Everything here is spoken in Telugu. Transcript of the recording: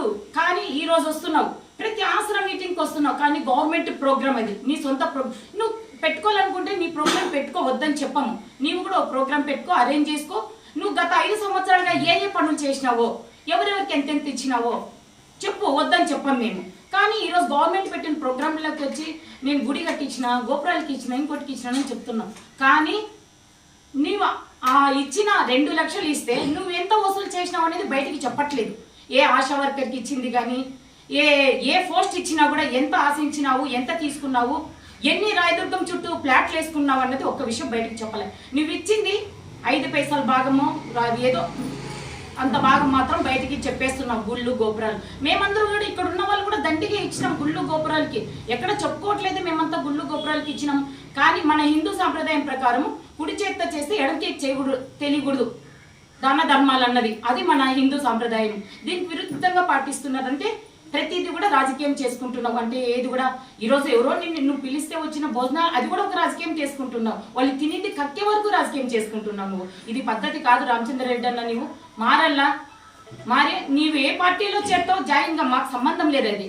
తప్పుడు కానీ ఈ రోజు వస్తున్నావు ప్రతి ఆసరా మీటింగ్కి వస్తున్నావు కానీ గవర్నమెంట్ ప్రోగ్రామ్ అది. నీ సొంత ప్రోగ్రామ్ నువ్వు పెట్టుకోవాలనుకుంటే నీ ప్రోగ్రామ్ పెట్టుకోవద్దని చెప్పము. నీవు కూడా ఒక ప్రోగ్రామ్ పెట్టుకో అరేంజ్ చేసుకో. నువ్వు గత ఐదు సంవత్సరాలుగా ఏ ఏ పనులు చేసినావో ఎవరెవరికి ఎంతెంత ఇచ్చినావో చెప్పు వద్దని చెప్పాం మేము. కానీ ఈరోజు గవర్నమెంట్ పెట్టిన ప్రోగ్రాంలోకి వచ్చి నేను గుడి కట్టించిన గోపురాలకి ఇచ్చిన ఇంకోటికి ఇచ్చిన అని చెప్తున్నావు కానీ నీవు ఆ ఇచ్చిన రెండు లక్షలు ఇస్తే నువ్వు ఎంత వసూలు చేసినావు అనేది బయటికి చెప్పట్లేదు. ఏ ఆశా వర్కర్కి ఇచ్చింది కానీ ఏ ఏ పోస్ట్ ఇచ్చినా కూడా ఎంత ఆశించినావు ఎంత తీసుకున్నావు ఎన్ని రాయదుర్గం చుట్టూ ఫ్లాట్లు వేసుకున్నావు అన్నది ఒక్క విషయం బయటకు చెప్పలే. నువ్వు ఇచ్చింది ఐదు పైసల భాగము ఏదో అంత భాగం మాత్రం బయటికి చెప్పేస్తున్నాం గుళ్ళు గోపురాలు. మేమందరూ కూడా ఇక్కడ ఉన్న వాళ్ళు కూడా దండిగా ఇచ్చినాం గుళ్ళు గోపురాలకి. ఎక్కడ చెప్పుకోవట్లేదు మేమంతా గుళ్ళు గోపురాలకి ఇచ్చినాం. కానీ మన హిందూ సాంప్రదాయం ప్రకారం కుడి చేత్తో చేస్తే ఎడమ చేతి చేయకూడదు తెలియకూడదు. దాన ధర్మాలు అన్నది అది మన హిందూ సాంప్రదాయం. దీనికి విరుద్ధంగా పాటిస్తున్నారంటే ప్రతిదీ కూడా రాజకీయం చేసుకుంటున్నావు అంటే ఏది కూడా ఈరోజు ఎవరో నిన్ను నువ్వు పిలిస్తే వచ్చిన భోజనాలు అది కూడా ఒక రాజకీయం చేసుకుంటున్నావు వాళ్ళు తినేది కక్కే వరకు రాజకీయం చేసుకుంటున్నావు నువ్వు ఇది పద్ధతి కాదు రామచంద్రరెడ్డి అన్న నువ్వు మారల్లా? మారే నీవు ఏ పార్టీలో చేరుతావు జాయిన్గా మాకు సంబంధం లేదు అది.